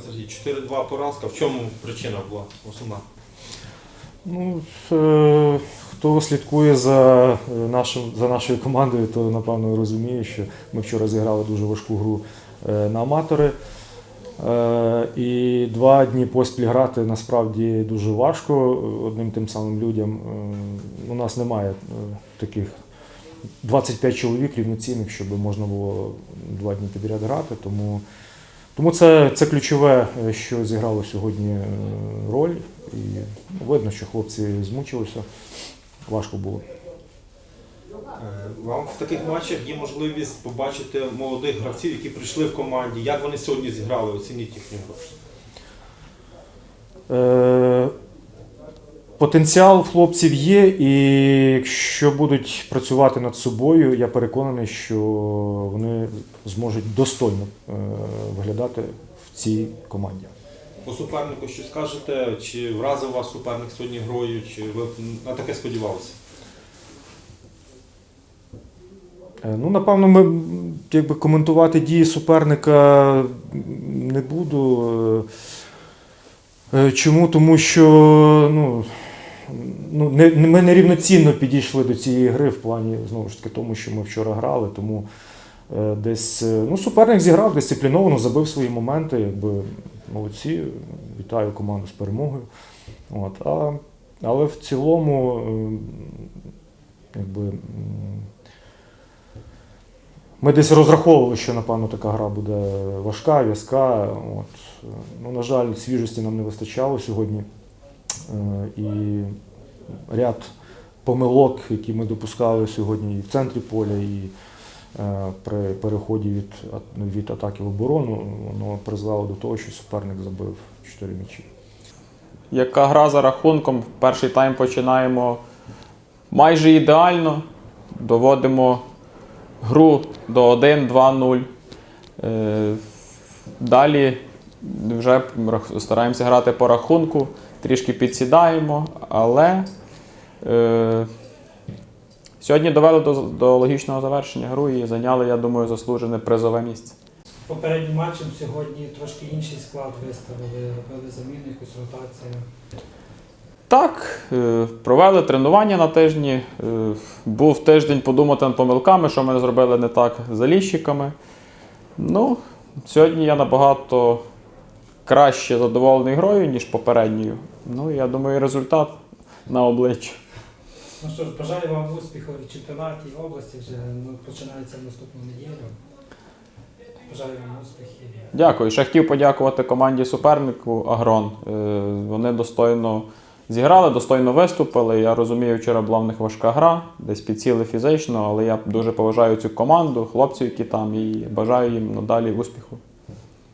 Сергій, 4-2 поразка. В чому причина була основна? Ну, е, хто слідкує за, е, нашим, за нашою командою, то напевно розуміє, що ми вчора зіграли дуже важку гру е, на аматори. І два дні поспіль грати насправді дуже важко одним тим самим людям. У нас немає таких 25 чоловік рівноцінних, щоб можна було два дні підряд грати. Тому, тому це, це ключове, е, що зіграло сьогодні е, роль. І видно, що хлопці змучилися. Важко було. Е, Вам в таких матчах є можливість побачити молодих гравців, які прийшли в команді. Як вони сьогодні зіграли? Оцініть їхню гру. Е, Потенціал хлопців є, і якщо будуть працювати над собою, я переконаний, що вони зможуть достойно е, виглядати в цій команді. По супернику що скажете? Чи вразив вас суперник сьогодні грою, чи ви на таке сподівалися? Е, Ну, напевно, ми якби коментувати дії суперника не буду. Е, Чому? Тому що ну, ну, не, ми нерівноцінно підійшли до цієї гри в плані, знову ж таки, тому що ми вчора грали. Тому е, десь е, ну, суперник зіграв дисципліновано, забив свої моменти. Якби, молодці, вітаю команду з перемогою. От, а, але в цілому, е, якби. ми десь розраховували, що напевно така гра буде важка, в'язка. От. Ну, на жаль, свіжості нам не вистачало сьогодні. Е, І ряд помилок, які ми допускали сьогодні і в центрі поля, і е, при переході від, від атаки в оборону, воно призвело до того, що суперник забив 4 м'ячі. Яка гра за рахунком? Перший тайм починаємо майже ідеально. Доводимо гру до 1-2-0. Е, Далі вже стараємося грати по рахунку, трішки підсідаємо, але е, сьогодні довели до, до логічного завершення гру і зайняли, я думаю, заслужене призове місце. Попереднім матчем сьогодні трошки інший склад виставили, робили заміну, якусь ротацію. Так, е, провели тренування на тижні. е, Був тиждень подумати над помилками, що ми зробили не так з заліщиками. Ну, сьогодні я набагато краще задоволений грою, ніж попередньою. Ну, я думаю, результат на обличчі. Ну що ж, бажаю вам успіху в чемпіонаті області, вже ну, починається в наступну неділю. Бажаю вам успіхів. Дякую. Ще хотів подякувати команді супернику Агрон. Е, Вони достойно зіграли, достойно виступили. Я розумію, вчора була в них важка гра, десь підсіли фізично, але я дуже поважаю цю команду, хлопців, які там, і бажаю їм надалі успіху.